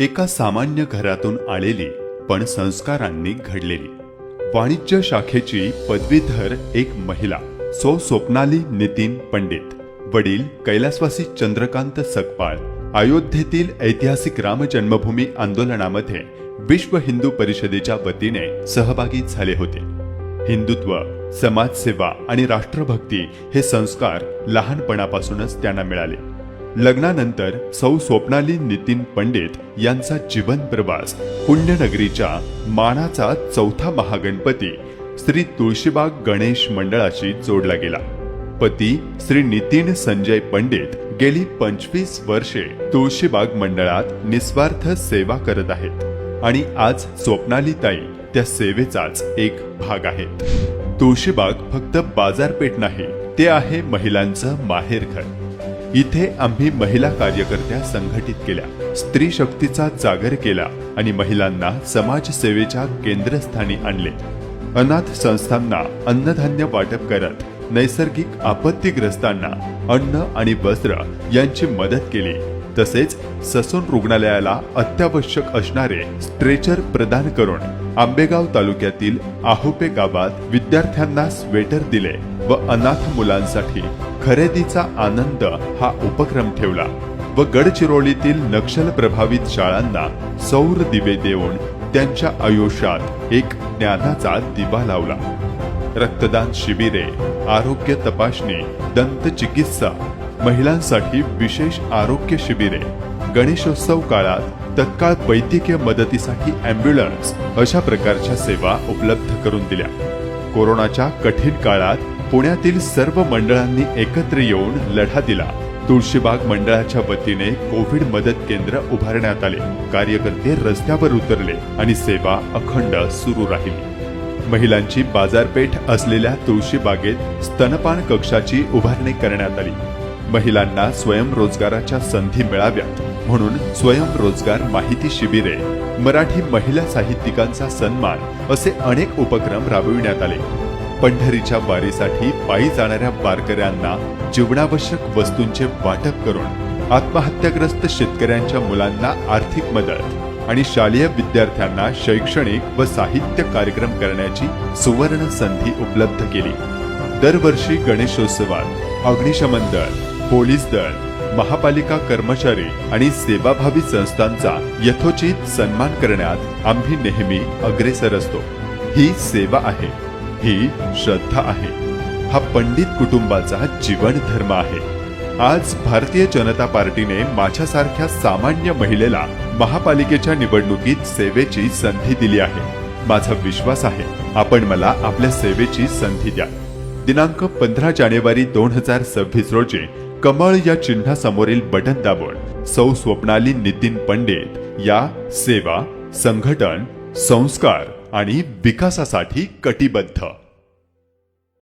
एका सामान्य घरातून आलेली पण संस्कारांनी घडलेली. वाणिज्य शाखेची पदवीधर एक महिला सो स्वप्नाली नितीन पंडित. वडील कैलासवासी चंद्रकांत सकपाळ अयोध्येतील ऐतिहासिक राम जन्मभूमी आंदोलनामध्ये विश्व हिंदू परिषदेच्या वतीने सहभागी झाले होते. हिंदुत्व समाजसेवा आणि राष्ट्रभक्ती हे संस्कार लहानपणापासूनच त्यांना मिळाले. लग्नानंतर सौ स्वप्नाली नितीन पंडित यांचा जीवन प्रवास. पुण्यनगरीच्या मानाचा चौथा महागणपती श्री तुळशीबाग गणेश मंडळाशी जोडला गेला. पती श्री नितीन संजय पंडित गेली पंचवीस वर्षे तुळशीबाग मंडळात निस्वार्थ सेवा करत आहेत आणि आज स्वप्नाली ताई त्या सेवेचाच एक भाग आहेत. तुळशीबाग फक्त बाजारपेठ नाही ते आहे महिलांचं माहेरघर. इथे आम्ही महिला कार्यकर्त्या संघटित केल्या स्त्री शक्तीचा जागर केला आणि महिलांना समाजसेवेच्या केंद्रस्थानी आणले. अनाथ संस्थांना अन्नधान्य वाटप करत नैसर्गिक आपत्तीग्रस्तांना अन्न आणि वस्त्र यांची मदत केली. तसेच ससून रुग्णालयाला अत्यावश्यक असणारे स्ट्रेचर प्रदान करून आंबेगाव तालुक्यातील आहुपे गावात विद्यार्थ्यांना स्वेटर दिले व अनाथ मुलांसाठी खरेदीचा आनंद हा उपक्रम ठेवला व गडचिरोलीतील नक्षल प्रभावित शाळांना सौर दिवे देऊन त्यांच्या आयुष्यात एक ज्ञानाचा दिवा लावला. रक्तदान शिबिरे आरोग्य तपासणी दंत चिकित्सा महिलांसाठी विशेष आरोग्य शिबिरे गणेशोत्सव काळात तत्काळ वैद्यकीय मदतीसाठी अँब्युलन्स अशा प्रकारच्या सेवा उपलब्ध करून दिल्या. कोरोनाच्या कठीण काळात पुण्यातील सर्व मंडळांनी एकत्र येऊन लढा दिला. तुळशीबाग मंडळाच्या वतीने कोविड मदत केंद्र उभारण्यात आले. कार्यकर्ते रस्त्यावर उतरले आणि सेवा अखंड सुरू राहिली. महिलांची बाजारपेठ असलेल्या तुळशीबागेत स्तनपान कक्षाची उभारणी करण्यात आली. महिलांना स्वयंरोजगाराच्या संधी मिळाव्यात म्हणून स्वयंरोजगार माहिती शिबिरे मराठी महिला साहित्यिकांचा सन्मान असे अनेक उपक्रम राबविण्यात आले. पंढरीच्या वारीसाठी पायी जाणाऱ्या वारकऱ्यांना जीवनावश्यक वस्तूंचे वाटप करून आत्महत्याग्रस्त शेतकऱ्यांच्या मुलांना आर्थिक मदत आणि शालेय विद्यार्थ्यांना शैक्षणिक व साहित्य कार्यक्रम करण्याची सुवर्ण संधी उपलब्ध केली. दरवर्षी गणेशोत्सवात अग्निशमन दल पोलीस दल महापालिका कर्मचारी आणि सेवाभावी संस्थांचा यथोचित सन्मान करण्यात आम्ही नेहमी अग्रेसर असतो. ही सेवा आहे. ही श्रद्धा आहे. हा पंडित कुटुंबाचा जीवन धर्म आहे. आज भारतीय जनता पार्टीने माझ्यासारख्या सामान्य महिलेला महापालिकेच्या निवडणुकीत सेवेची संधी दिली आहे. माझा विश्वास आहे आपण मला आपल्या सेवेची संधी द्या. दिनांक पंधरा जानेवारी दोन हजार सव्वीस रोजी कमळ या चिन्हासमोरील बटन दाबून सौ स्वप्नाली नितीन पंडित या सेवा संघटन संस्कार आणि विकासासाठी कटिबद्ध.